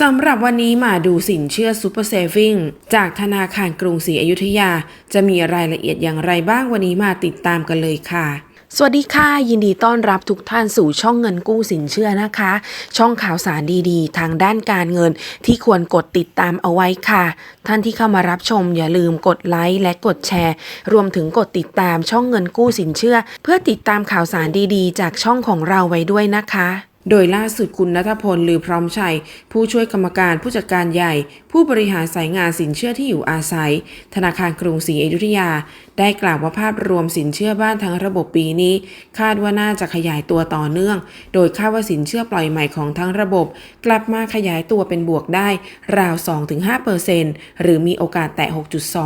สำหรับวันนี้มาดูสินเชื่อ Super Saving จากธนาคารกรุงศรีอยุธยา จะมีรายละเอียดอย่างไรบ้างวันนี้มาติดตามกันเลยค่ะสวัสดีค่ะ ยินดีต้อนรับทุกท่านสู่ช่องเงินกู้สินเชื่อนะคะ ช่องข่าวสารดีๆ ทางด้านการเงินที่ควรกดติดตามเอาไว้ค่ะ ท่านที่เข้ามารับชมอย่าลืมกดไลค์และกดแชร์ รวมถึงกดติดตามช่องเงินกู้สินเชื่อ เพื่อติดตามข่าวสารดีๆ จากช่องของเราไว้ด้วยนะคะ โดยล่าสุดคุณนัทพลหรือพร้อมชัย ผู้ช่วยกรรมการผู้จัดการใหญ่ ผู้บริหารสายงานสินเชื่อที่อยู่อาศัย ธนาคารกรุงศรีอยุธยา ได้กล่าวว่าภาพรวมสินเชื่อบ้านทั้งระบบปีนี้ คาดว่าน่าจะขยายตัวต่อเนื่อง โดยคาดว่าสินเชื่อปล่อยใหม่ของทั้งระบบ กลับมาขยายตัวเป็นบวกได้ ราว 2-5%หรือมีโอกาสแตะ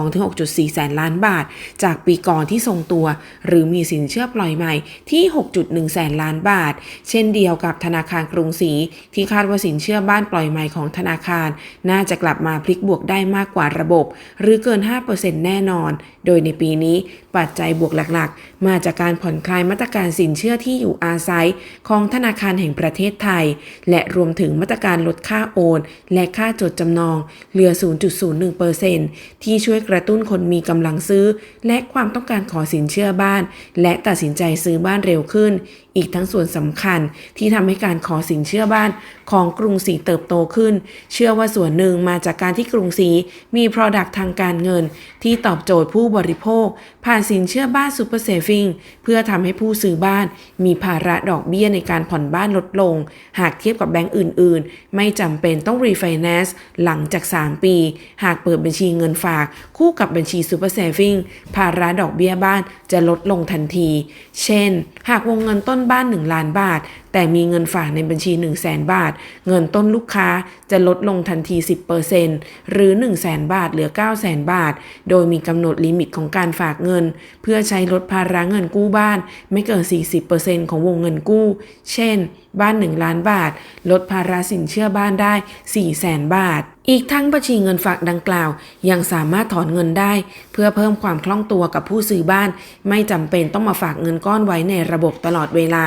6.2-6.4 แสนล้านบาท จากปีก่อนที่ทรงตัว หรือมีสินเชื่อปล่อยใหม่ที่ 6.1 แสนล้านบาท เช่นเดียวกับธนาคารกรุงศรีที่คาดว่าสินเชื่อบ้านปล่อยใหม่ของธนาคาร น่าจะกลับมาพลิกบวกได้มากกว่าระบบ หรือเกิน 5%แน่นอน โดยในปีนี้ปัจจัยบวกหลักๆ มาจากการผ่อนคลายมาตรการสินเชื่อที่อยู่อาศัยของธนาคารแห่งประเทศไทย และรวมถึงมาตรการลดค่าโอน และค่าจดจำนอง เหลือ 0.01%ที่ช่วยกระตุ้นคนมีกำลังซื้อ และความต้องการขอสินเชื่อบ้าน และตัดสินใจซื้อบ้านเร็วขึ้น อีกทั้งส่วนสำคัญที่ทำให้การขอสินเชื่อบ้านของกรุงศรีเติบโตขึ้น เชื่อว่าส่วนหนึ่งมาจากการที่กรุงศรีมี Product ทางการเงิน ที่ตอบโจทย์ผู้บริโภค ผ่านสินเชื่อบ้าน Super Saving เพื่อทำให้ผู้ซื้อบ้าน มีภาระดอกเบี้ยในการผ่อนบ้านลดลง หากเทียบกับแบงก์อื่น ๆ ไม่จำเป็นต้องรีไฟแนนซ์หลังจาก 3 ปี หากเปิดบัญชีเงินฝาก คู่กับบัญชี Super Saving ภาระดอกเบี้ยบ้านจะลดลงทันที เช่น หากวงเงินต้นบ้าน 1 ล้านบาท แต่มีเงินฝากในบัญชี 1 0 0 0 0แบาท เงินต้นลูกค้าจะลดลงทันที 10%หรือ 1 0 0 0 0 0 บาทเหลือ 9 0 0 0 0 0 บาท โดยมีกำหนดลิมิตของการฝากเงิน เพื่อใช้ลดภาระเงินกู้บ้าน ไม่เกิน 40%ของวงเงินกู้ เช่น บ้าน 1 ล้านบาท ลดภาระสินเชื่อบ้านได้ 4 0 0 0 0 0 บาท อีกทั้งบัญชีเงินฝากดังกล่าว ยังสามารถถอนเงินได้ เพื่อเพิ่มความคล่องตัวกับผู้ซื้อบ้าน ไม่จำเป็นต้องมาฝากเงินก้อนไว้ในระบบตลอดเวลา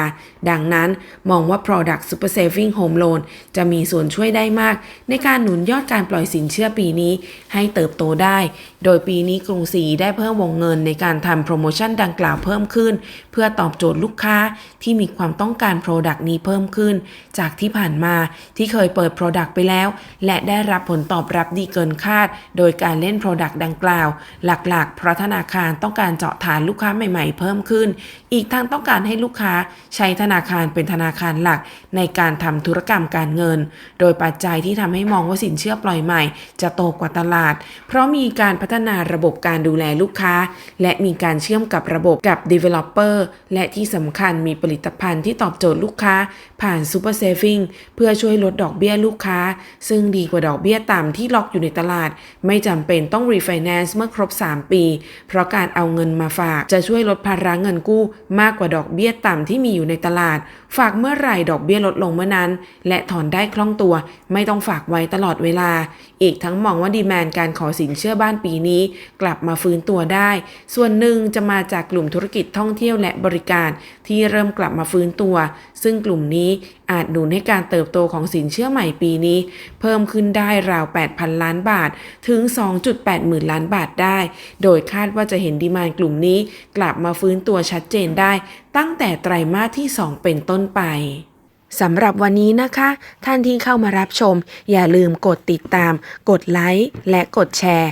ดังนั้นมองว่า Product Super Saving Home Loan จะมีส่วนช่วยได้มาก ในการหนุนยอดการปล่อยสินเชื่อปีนี้ ให้เติบโตได้ โดยปีนี้กรุงศรีได้เพิ่มวงเงินในการทำโปรโมชั่นดังกล่าวเพิ่มขึ้น เพื่อตอบโจทย์ลูกค้าที่มีความต้องการ Product นี้เพิ่มขึ้น จากที่ผ่านมาที่เคยเปิด Product ไปแล้ว และได้รับผลตอบรับดีเกินคาด โดยการเล่น Product ดังกล่าว หลักๆ เพราะธนาคารต้องการเจาะฐานลูกค้าใหม่ๆ เพิ่มขึ้น อีกทั้งต้องการให้ลูกค้าใช้ธนาคารเป็นธนาคารหลักในการทำธุรกรรมการเงิน โดยปัจจัยที่ทำให้มองว่าสินเชื่อปล่อยใหม่ จะโตกว่าตลาด เพราะมีการพัฒนาระบบการดูแลลูกค้า และมีการเชื่อมกับระบบกับ Developer และที่สำคัญมีผลิตภัณฑ์ที่ตอบโจทย์ลูกค้า ผ่าน Super Saving เพื่อช่วยลดดอกเบี้ยลูกค้า ซึ่งดีกว่าดอกเบี้ยต่ำที่ล็อกอยู่ในตลาด ไม่จำเป็นต้องรีไฟแนนซ์เมื่อครบ 3 ปี เพราะการเอาเงินมาฝากจะช่วยลดภาระเงินกู้มากกว่าดอกเบี้ยต่ำที่มีอยู่ในตลาด ฝากเมื่อไหร่ดอกเบี้ยลดลงเมื่อนั้น และถอนได้คล่องตัว ไม่ต้องฝากไว้ตลอดเวลา อีกทั้งมองว่าดีแมนการขอสินเชื่อบ้านปีนี้ กลับมาฟื้นตัวได้ ส่วนหนึ่งจะมาจากกลุ่มธุรกิจท่องเที่ยวและบริการ ที่เริ่มกลับมาฟื้นตัว ซึ่งกลุ่มนี้ อาจหนุนให้การเติบโตของสินเชื่อใหม่ปีนี้ เพิ่มขึ้นได้ราว 8,000 ล้านบาท ถึง 2.8 หมื่นล้านบาทได้ โดยคาดว่าจะเห็นดีมานกลุ่มนี้ กลับมาฟื้นตัวชัดเจนได้ ตั้งแต่ไตรมาสที่ 2 เป็นต้นไปสำหรับวันนี้นะคะ ท่านที่เข้ามารับชม อย่าลืมกดติดตาม กดไลค์และกดแชร์